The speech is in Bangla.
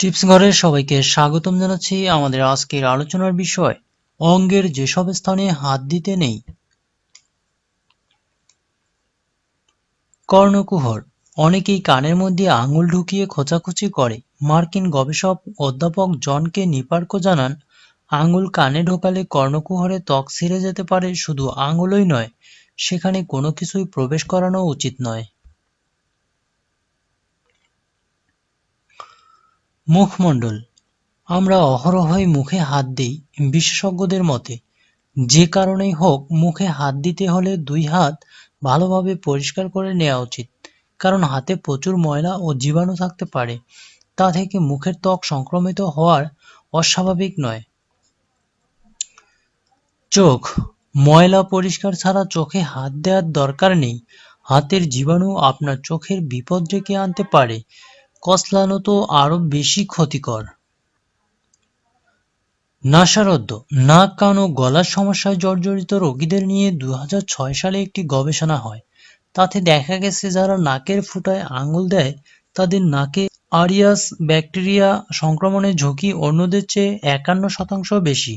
টিপস ঘরের সবাইকে স্বাগতম জানাচ্ছি আমাদের আজকের আলোচনার বিষয়, অঙ্গের যেসব স্থানে হাত দিতে নেই। কর্ণকুহর, অনেকেই কানের মধ্যে আঙুল ঢুকিয়ে খোঁচাখুচি করে। মার্কিন গবেষক অধ্যাপক জন কে নিপার্কো জানান, আঙুল কানে ঢোকালে কর্ণকুহরে ত্বক ছিঁড়ে যেতে পারে, শুধু আঙুলই নয়, সেখানে কোনো কিছুই প্রবেশ করানো উচিত নয়। মুখমণ্ডল। আমরা অহরহই মুখে হাত দিই বিশেষজ্ঞদের মতে, যে কারণেই হোক মুখে হাত দিতে হলে দুই হাত ভালোভাবে পরিষ্কার করে নেওয়া উচিত, কারণ হাতে প্রচুর ময়লা ও জীবাণু থাকতে পারে, তা থেকে মুখের ত্বক সংক্রমিত হওয়ার অস্বাভাবিক নয়। চোখ। ময়লা পরিষ্কার ছাড়া চোখে হাত দেওয়ার দরকার নেই। হাতের জীবাণু আপনার চোখের বিপদ ডেকে আনতে পারে। কসলানো তো আরও বেশি ক্ষতিকর। নাসারদ্ধ নাক, কান ও গলার সমস্যায় জর্জরিত রোগীদের নিয়ে দু হাজার ছয় সালে একটি গবেষণা হয়। তাতে দেখা গেছে যারা নাকের ফুটায় আঙুল দেয়, তাদের নাকে আরিয়াস ব্যাকটেরিয়া সংক্রমণের ঝুঁকি অন্যদের চেয়ে একান্ন শতাংশ বেশি।